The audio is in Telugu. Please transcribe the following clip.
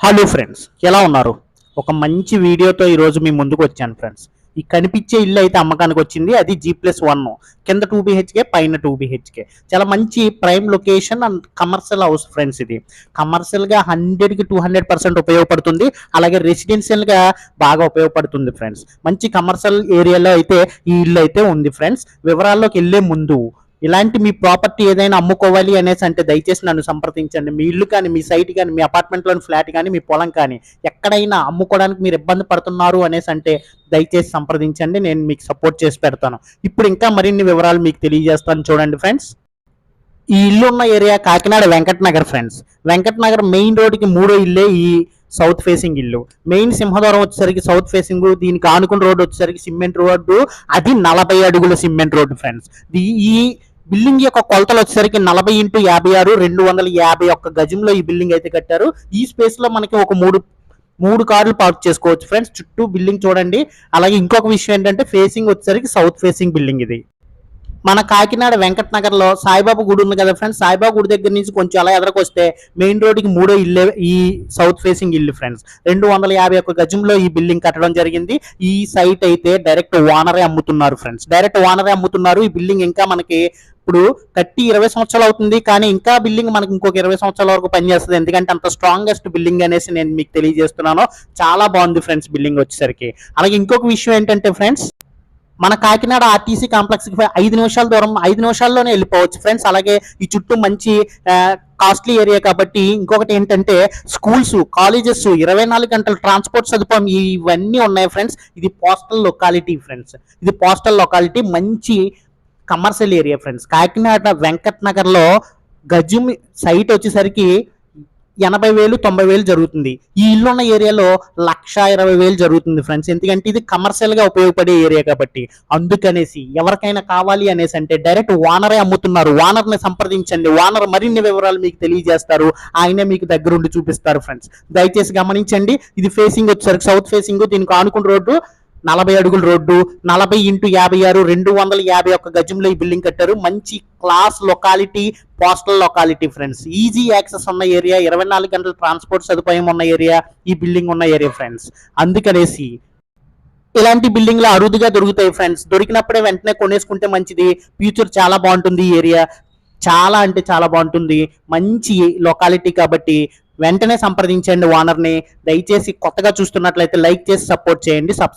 హలో ఫ్రెండ్స్ ఎలా ఉన్నారు? ఒక మంచి వీడియోతో ఈరోజు మీ ముందుకు వచ్చాను ఫ్రెండ్స్ ఈ కనిపించే ఇల్లు అయితే అమ్మకానికి వచ్చింది. అది జీ ప్లస్ వన్ కింద టూ బిహెచ్కే పైన టూ బిహెచ్కే చాలా మంచి prime location and commercial house friends ఇది. కమర్షియల్గా హండ్రెడ్కి టూ హండ్రెడ్ పర్సెంట్ ఉపయోగపడుతుంది. అలాగే రెసిడెన్షియల్గా బాగా ఉపయోగపడుతుంది ఫ్రెండ్స్ మంచి కమర్షియల్ ఏరియాలో అయితే ఈ ఇల్లు అయితే ఉంది ఫ్రెండ్స్ వివరాల్లోకి వెళ్ళే ముందు ఇలాంటి మీ ప్రాపర్టీ ఏదైనా అమ్ముకోవాలి అనేసి అంటే దయచేసి నన్ను సంప్రదించండి. మీ ఇల్లు కానీ మీ సైట్ కానీ మీ అపార్ట్మెంట్లోని ఫ్లాట్ కానీ మీ పొలం కానీ ఎక్కడైనా అమ్ముకోవడానికి మీరు ఇబ్బంది పడుతున్నారు అనేసి అంటే దయచేసి సంప్రదించండి. నేను మీకు సపోర్ట్ చేసి పెడతాను. ఇప్పుడు ఇంకా మరిన్ని వివరాలు మీకు తెలియజేస్తాను చూడండి ఫ్రెండ్స్ ఈ ఇల్లు ఉన్న area Kakinada Venkatnagar friends Venkatnagar main రోడ్డుకి మూడో ఇల్లే ఈ సౌత్ ఫేసింగ్ ఇల్లు. మెయిన్ సింహద్వారం వచ్చేసరికి సౌత్ ఫేసింగ్ దీనికి ఆనుకున్న రోడ్డు వచ్చేసరికి సిమెంట్ రోడ్డు అది నలభై అడుగుల సిమెంట్ రోడ్డు ఫ్రెండ్స్ ఈ బిల్డింగ్ యొక్క కొలతలు వచ్చేసరికి నలభై ఇంటూ యాభై ఆరు రెండు వందల యాభై ఒక్క గజంలో ఈ బిల్డింగ్ అయితే కట్టారు. ఈ స్పేస్లో మనకి ఒక మూడు మూడు కార్లు పార్క్ చేసుకోవచ్చు ఫ్రెండ్స్ చుట్టూ బిల్డింగ్ చూడండి. అలాగే ఇంకొక విషయం ఏంటంటే ఫేసింగ్ వచ్చేసరికి సౌత్ ఫేసింగ్ బిల్డింగ్ ఇది. మన కాకినాడ వెంకట్ నగర్లో సాయిబాబు సాయిబాబా గుడి ఉంది కదా ఫ్రెండ్స్ సాయిబాబా గుడి దగ్గర నుంచి కొంచెం అలా ఎదరకొస్తే మెయిన్ రోడ్డుకి మూడో ఇల్లే ఈ సౌత్ ఫేసింగ్ ఇల్లు ఫ్రెండ్స్ రెండు వందల యాభై ఒక్క గజంలో ఈ బిల్డింగ్ కట్టడం జరిగింది. ఈ సైట్ అయితే డైరెక్ట్ ఓనరే అమ్ముతున్నారు ఫ్రెండ్స్ డైరెక్ట్ ఓనరే అమ్ముతున్నారు. ఈ బిల్డింగ్ ఇంకా మనకి ఇప్పుడు థర్టీ ఇరవై సంవత్సరాలు అవుతుంది కానీ ఇంకా బిల్డింగ్ మనకి ఇంకొక ఇరవై సంవత్సరాల వరకు పనిచేస్తుంది. ఎందుకంటే అంత స్ట్రాంగెస్ట్ బిల్డింగ్ అనేసి నేను మీకు తెలియజేస్తున్నాను. చాలా బాగుంది ఫ్రెండ్స్ బిల్డింగ్ వచ్చేసరికి. అలాగే ఇంకొక విషయం ఏంటంటే ఫ్రెండ్స్ మన కాకినాడ ఆర్టీసీ కాంప్లెక్స్కి ఐదు నిమిషాల దూరం ఐదు నిమిషాల్లోనే వెళ్ళిపోవచ్చు ఫ్రెండ్స్ అలాగే ఈ చుట్టూ మంచి కాస్ట్లీ ఏరియా కాబట్టి ఇంకొకటి ఏంటంటే స్కూల్స్ కాలేజెస్ ఇరవై నాలుగు గంటల ట్రాన్స్పోర్ట్ సదుపాయం ఇవన్నీ ఉన్నాయి ఫ్రెండ్స్ ఇది పోస్టల్ లొకాలిటీ ఫ్రెండ్స్ ఇది పోస్టల్ లొకాలిటీ మంచి commercial area friends Kakinada Venkat నగర్లో గజం సైట్ వచ్చేసరికి ఎనభై వేలు తొంభై వేలు జరుగుతుంది. ఈ ఇల్లు ఉన్న ఏరియాలో లక్ష ఇరవై వేలు జరుగుతుంది ఫ్రెండ్స్ ఎందుకంటే ఇది కమర్షియల్గా ఉపయోగపడే ఏరియా కాబట్టి. అందుకనేసి ఎవరికైనా కావాలి అనేసి అంటే డైరెక్ట్ వానరే అమ్ముతున్నారు. ఓనర్ని సంప్రదించండి. వానర్ మరిన్ని వివరాలు మీకు తెలియజేస్తారు. ఆయనే మీకు దగ్గరుండి చూపిస్తారు ఫ్రెండ్స్ దయచేసి గమనించండి. ఇది ఫేసింగ్ వచ్చేసరికి సౌత్ ఫేసింగ్ దీనికి ఆనుకున్న రోడ్డు నలభై అడుగుల రోడ్డు నలభై ఇంటూ యాభై ఆరు రెండు వందల యాభై ఒక్క గజంలో ఈ బిల్డింగ్ కట్టారు. మంచి class locality postal locality friends. Easy access ఉన్న ఏరియా ఇరవై నాలుగు గంటల ట్రాన్స్పోర్ట్ సదుపాయం ఉన్న ఏరియా ఈ బిల్డింగ్ ఉన్న ఏరియా ఫ్రెండ్స్. అందుకనేసి ఇలాంటి బిల్డింగ్లు అరుదుగా దొరుకుతాయి ఫ్రెండ్స్. దొరికినప్పుడే వెంటనే కొనేసుకుంటే మంచిది. ఫ్యూచర్ చాలా బాగుంటుంది ఈ ఏరియా. చాలా అంటే చాలా బాగుంటుంది. మంచి లొకాలిటీ కాబట్టి వెంటనే సంప్రదించండి ఓనర్ని. దయచేసి కొత్తగా చూస్తున్నట్లయితే లైక్ చేసి సపోర్ట్ చేయండి. సబ్స్క్రైబ్